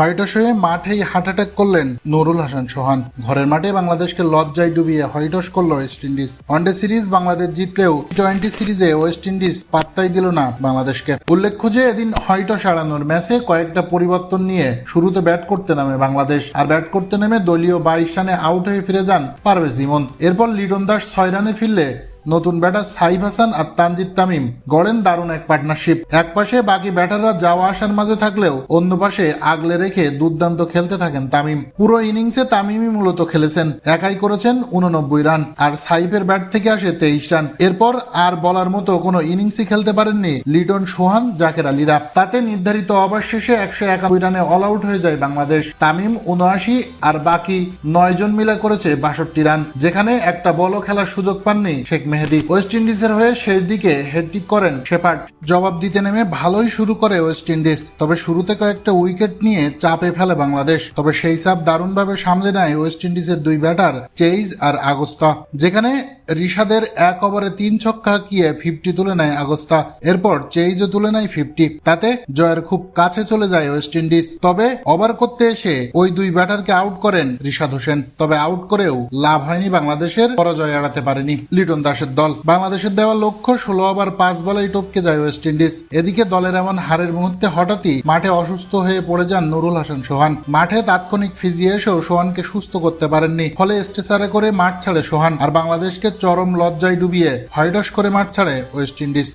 Whites হয়ে মাঠেই heart attack করলেন নুরুল হাসান সোহান। ঘরের মাঠে বাংলাদেশকে লজ্জায় ডুবিয়ে হোয়াইটস করল West Indies one day series Bangladesh জিতলেও twenty সিরিজে ওয়েস্ট ইন্ডিজ পাত্তাই দিল না বাংলাদেশকে। উল্লেখ্য যে এদিন হোয়াইটস হারানোর ম্যাচে কয়েকটা পরিবর্তন নিয়ে শুরুতে ব্যাট করতে নামে বাংলাদেশ। আর ব্যাট করতে নেমে দলীয় বাইশ রানে আউট হয়ে ফিরে যান পারভেজ ইমন। এরপর লিটন দাস ছয় রানে ফিরলে নতুন ব্যাটার সাইফ হাসান আর তানজিদ তামিম গড়েন দারুণ এক পার্টনারশিপ এক পাশে বাকি ব্যাটাররা যাওয়া আসার মাঝে থাকলেও অন্য পাশে আগলে রেখে দুর্দান্ত খেলতে থাকেন তামিম। পুরো ইনিংসে তামিমই মূলত খেলেছেন, একাই করেছেন উননব্বই রান আর সাইফের ব্যাট থেকে আসে তেইশ রান। এরপর আর বলার মতো কোনো ইনিংসই খেলতে পারেননি লিটন সোহান, জাকের আলীরা তাতে নির্ধারিত ওভার শেষে একশো একানব্বই রানে অল আউট হয়ে যায় বাংলাদেশ। তামিম উনআশি আর বাকি নয় জন মিলে করেছে বাষট্টি রান, যেখানে একটা বলও খেলার সুযোগ পাননি শেখ মেহেদি ওয়েস্ট ইন্ডিজের হয়ে শেষ দিকে হেডটিক করেন শেপার্ড। জবাব দিতে নেমে ভালোই শুরু করে ওয়েস্ট ইন্ডিজ। তবে শুরুতে কয়েকটা উইকেট নিয়ে চাপে ফেলে বাংলাদেশ। তবে সেই চাপ দারুণভাবে সামলে নেয় ওয়েস্ট ইন্ডিজের দুই ব্যাটার, চেইজ আর আগস্তা। যেখানে রিশাদের এক ওভারে তিন ছক্কা হাঁকিয়ে ফিফটি তুলে নেয় আগস্তা। এরপর চেইজও তুলে নেয় ফিফটি তাতে জয়ের খুব কাছে চলে যায় ওয়েস্ট ইন্ডিজ। তবে ওভার করতে এসে ওই দুই ব্যাটারকে আউট করেন রিশাদ হোসেন। তবে আউট করেও লাভ হয়নি বাংলাদেশের পরাজয় এড়াতে পারেনি লিটন দাসের দল। বাংলাদেশের দেওয়া লক্ষ্য ষোলো ওভার পাঁচ বলেই টপকে যায় ওয়েস্ট ইন্ডিজ এদিকে দলের এমন হারের মুহূর্তে হঠাৎই মাঠে অসুস্থ হয়ে পড়ে যান নুরুল হাসান সোহান। মাঠে তাৎক্ষণিক ফিজিয়ে এসেও সোহানকে সুস্থ করতে পারেননি। ফলে স্টেসারে করে মাঠ ছাড়ে সোহান। আর বাংলাদেশকে চরম লজ্জায় ডুবিয়ে হয়ডস করে মাঠ ছাড়ে ওয়েস্ট ইন্ডিজ